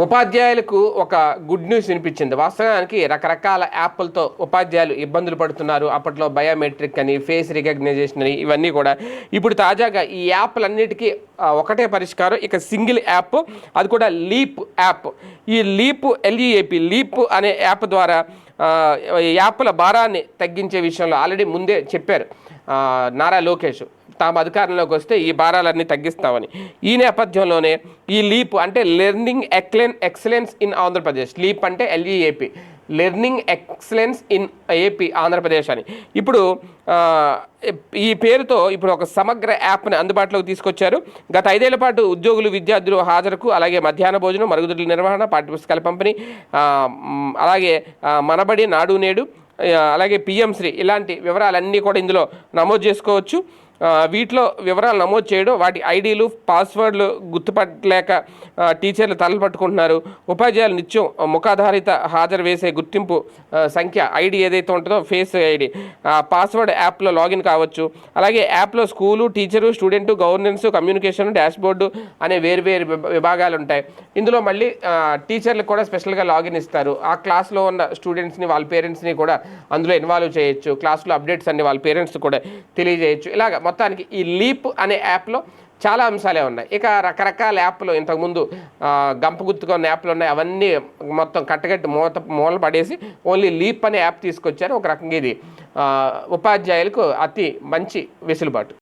ఉపాధ్యాయులకు ఒక good news వినిపించింది. వాస్తవానికి రకరకాల యాప్లతో ఉపాధ్యాయులు ఇబ్బందులు పడుతున్నారు. అప్పట్లో బయోమెట్రిక్ అని ఫేస్ రికగ్నైజేషన్ అని ఇవన్నీ కూడా. ఇప్పుడు తాజాగా ఈ యాప్లన్నిటికీ ఒకటే పరిష్కారం ఇక సింగిల్ యాప్ అది కూడా లీప్ యాప్. ఈ LEAP L E A P LEAP అనే యాప్ ద్వారా ఈ యాప్ల భారాన్ని తగ్గించే విషయంలో ఆల్రెడీ ముందే చెప్పారు. నారా లోకేష్. తాము అధికారంలోకి వస్తే ఈ భారాలన్నీ తగ్గిస్తామని. ఈ నేపథ్యంలోనే ఈ లీప్ అంటే లెర్నింగ్ ఎక్లెన్ ఎక్సలెన్స్ ఇన్ ఆంధ్రప్రదేశ్. లీప్ అంటే ఎల్ఈఏపి learning excellence in AP Andhra Pradesh అని. ఇప్పుడు ఈ పేరుతో ఇప్పుడు ఒక సమగ్ర యాప్ని అందుబాటులోకి తీసుకొచ్చారు. గత ఐదేళ్ళ పాటు ఉద్యోగులు విద్యార్థులు హాజరుకు అలాగే మధ్యాహ్న భోజనం మరుగుదొడ్ల నిర్వహణ పాఠ్యపుస్తకాల పంపిణీ అలాగే మనబడి నాడు నేడు అలాగే పిఎం శ్రీ ఇలాంటి వివరాలన్నీ కూడా ఇందులో నమోదు చేసుకోవచ్చు. వీటిలో వివరాలు నమోదు చేయడం వాటి ఐడీలు పాస్వర్డ్లు గుర్తుపట్టలేక టీచర్లు తలలు పట్టుకుంటున్నారు. ఉపాధ్యాయులు నిత్యం ముఖాధారిత హాజరు వేసే గుర్తింపు సంఖ్య ఐడి ఏదైతే ఉంటుందో ఫేస్ ఐడి పాస్వర్డ్ యాప్లో లాగిన్ కావచ్చు. అలాగే యాప్లో school teacher student governance communication dashboard అనే వేరువేరు విభాగాలు ఉంటాయి. ఇందులో మళ్ళీ టీచర్లు టీచర్లకు కూడా స్పెషల్గా లాగిన్ ఇస్తారు. ఆ క్లాస్లో ఉన్న స్టూడెంట్స్ని వాళ్ళ పేరెంట్స్ని కూడా అందులో ఇన్వాల్వ్ చేయొచ్చు. క్లాస్లో అప్డేట్స్ అన్ని వాళ్ళ పేరెంట్స్ కూడా తెలియజేయచ్చు. ఇలాగ మొత్తానికి ఈ లీప్ అనే యాప్లో చాలా అంశాలే ఉన్నాయి. ఇక రకరకాల యాప్లు ఇంతకుముందు గంప గుర్తుగా ఉన్న యాప్లు ఉన్నాయి. అవన్నీ మొత్తం కట్టగట్టి మూత మూల పడేసి ఓన్లీ లీప్ అనే యాప్ తీసుకొచ్చారు. ఒక రకంగా ఇది ఉపాధ్యాయులకు అతి మంచి వెసులుబాటు.